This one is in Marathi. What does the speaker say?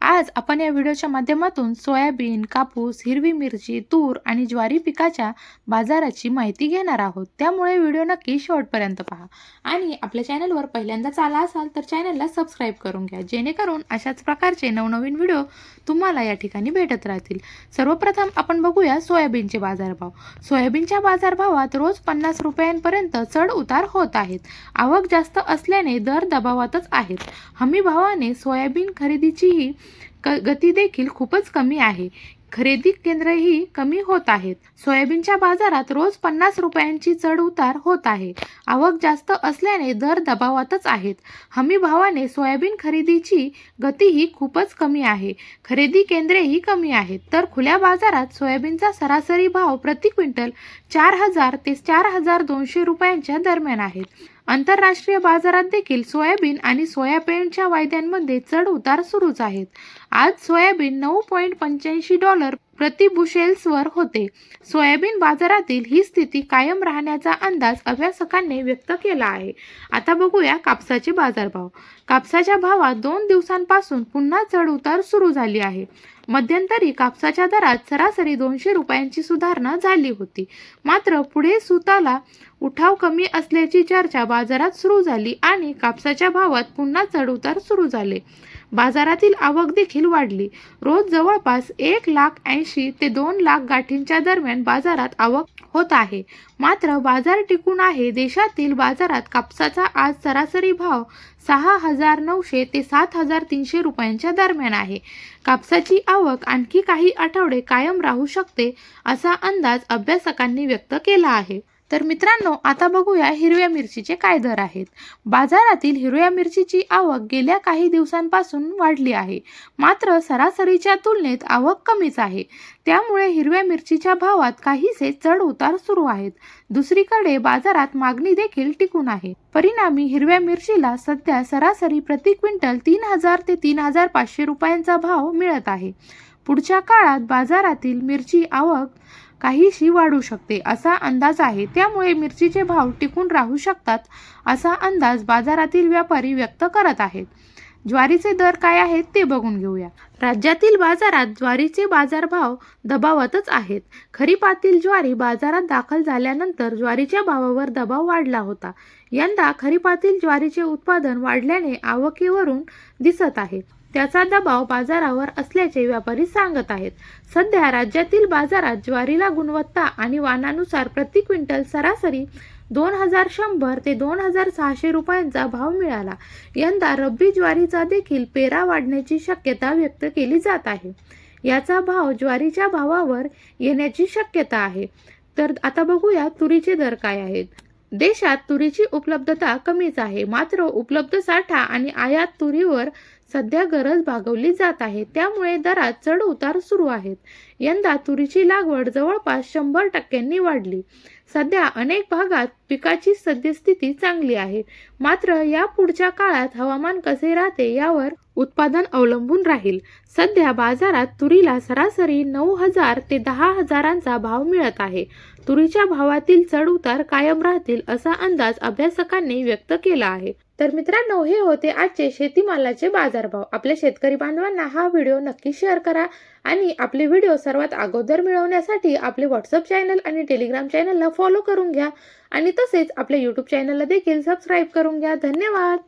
आज आपण या व्हिडिओच्या माध्यमातून सोयाबीन कापूस हिरवी मिरची तूर आणि ज्वारी पिकाच्या बाजाराची माहिती घेणार आहोत. त्यामुळे व्हिडिओ नक्की शेवटपर्यंत पहा. आणि आपल्या चॅनलवर पहिल्यांदाच आला असाल तर चॅनलला सबस्क्राईब करून घ्या जेणेकरून अशाच प्रकारचे नवनवीन व्हिडिओ तुम्हाला या ठिकाणी भेटत राहतील. सर्वप्रथम आपण बघूया सोयाबीनचे बाजारभाव. सोयाबीनच्या बाजारभावात रोज पन्नास रुपयांपर्यंत चढ उतार होत आहेत. आवक जास्त असल्याने दर दबावातच आहेत. हमी भावाने सोयाबीन खरेदीचीही क गती देखील खूपच कमी आहे. खरेदी केंद्रही कमी होत आहेत. सोयाबीनच्या बाजारात रोज पन्नास रुपयांची चढ उतार होत आहे. आवक जास्त असल्याने दर दबावातच आहेत. हमी भावाने सोयाबीन खरेदीची गतीही खूपच कमी आहे. खरेदी केंद्रेही कमी आहेत. तर खुल्या बाजारात सोयाबीनचा सरासरी भाव प्रति क्विंटल चार हजार ते चार हजार दोनशे रुपयांच्या दरम्यान आहेत. आंतरराष्ट्रीय बाजारात देखील सोयाबीन आणि सोयाबीनच्या वायद्यांमध्ये चढ उतार सुरूच आहेत. आज सोयाबीन नऊ पॉईंट पंच्याऐंशी डॉलर प्रति बुशेल्सवर होते. सोयाबीन बाजारातील ही स्थिती कायम राहण्याचा अंदाज अभ्यासकांनी व्यक्त केला आहे. आता बघूया कापसाचे बाजारभाव. कापसाच्या भावात दोन दिवसांपासून पुन्हा चढउतार सुरू झाली आहे. मध्यंतरी कापसाच्या दरात सरासरी दोनशे रुपयांची सुधारणा झाली होती. मात्र पुढे सुताला उठाव कमी असल्याची चर्चा बाजारात सुरू झाली आणि कापसाच्या भावात पुन्हा चढउतार सुरू झाले. बाजारातील आवक देखील वाढली. रोज जवळपास एक लाख ऐंशी ते दोन लाख गाठींच्या दरम्यान बाजारात आवक होत आहे. मात्र बाजार टिकून आहे. देशातील बाजारात कापसाचा आज सरासरी भाव सहा हजार नऊशे ते सात हजार तीनशे रुपयांच्या दरम्यान आहे. कापसाची आवक आणखी काही आठवडे कायम राहू शकते असा अंदाज अभ्यासकांनी व्यक्त केला आहे. तर मित्रांनो आता बघूया हिरव्या मिरचीचे काय दर आहेत. बाजारातील हिरव्या मिरचीची आवक गेल्या काही दिवसांपासून वाढली आहे. मात्र सरासरीच्या तुलनेत आवक कमीच आहे. त्यामुळे हिरव्या मिरचीच्या भावात काहीसे चढ उतार सुरू आहेत. दुसरीकडे बाजारात मागणी देखील टिकून आहे. परिणामी हिरव्या मिरचीला सध्या सरासरी प्रति क्विंटल तीन हजार ते तीन हजार पाचशे रुपयांचा भाव मिळत आहे. पुढच्या काळात बाजारातील मिरची आवक काहीशी वाढू शकते. असा अंदाज आहे. त्यामुळे मिरचीचे भाव टिकून राहू शकतात असा अंदाज बाजारातील व्यापारी व्यक्त करत आहेत. ज्वारीचे दर काय आहेत ते बघून घेऊया. राज्यातील बाजारात ज्वारीचे बाजारभाव दबावातच आहेत. खरीपातील ज्वारी बाजारात दाखल झाल्यानंतर ज्वारीच्या भावावर दबाव वाढला होता. यंदा खरीपातील ज्वारीचे उत्पादन वाढल्याने आवकेवरून दिसत आहे. त्याचा दबाव बाजारावर असल्याचे व्यापारी सांगत आहेत. सध्या राज्यातील बाजारात ज्वारीला गुणवत्ता आणि वाणानुसार प्रति क्विंटल सरासरी दोन हजार शंभर ते दोन हजार सहाशे रुपयांचा भाव मिळाला. यंदा रब्बी ज्वारीचा देखील पेरा वाढण्याची शक्यता व्यक्त केली जात आहे. याचा भाव ज्वारीच्या भावावर येण्याची शक्यता आहे. तर आता बघूया तुरीचे दर काय आहेत. देशात तुरीची उपलब्धता कमीच आहे. मात्र उपलब्ध साठा आणि आयात तुरीवर सध्या गरज भागवली जात आहे. त्यामुळे दरात चढ उतार सुरू आहेत. यंदा तुरीची लागवड जवळपास शंभर टक्क्यांनी वाढली. सध्या अनेक भागात पिकाची सद्यस्थिती चांगली आहे. मात्र या पुढच्या काळात हवामान कसे राहते यावर उत्पादन अवलंबून राहील. सध्या बाजारात तुरीला सरासरी नऊ हजार ते दहा हजारांचा भाव मिळत आहे. तुरीच्या भावातील चढ उतार कायम राहतील असा अंदाज अभ्यासकांनी व्यक्त केला आहे. तर मित्रांनो हे होते आजचे शेतीमालाचे बाजारभाव. आपल्या शेतकरी बांधवांना हा व्हिडिओ नक्की शेअर करा आणि आपले व्हिडिओ सर्वात अगोदर मिळवण्यासाठी आपले व्हॉट्सअप चॅनल आणि टेलिग्राम चॅनलला फॉलो करून घ्या आणि तसेच आपल्या यूट्यूब चॅनलला देखील सबस्क्राईब करून घ्या. धन्यवाद!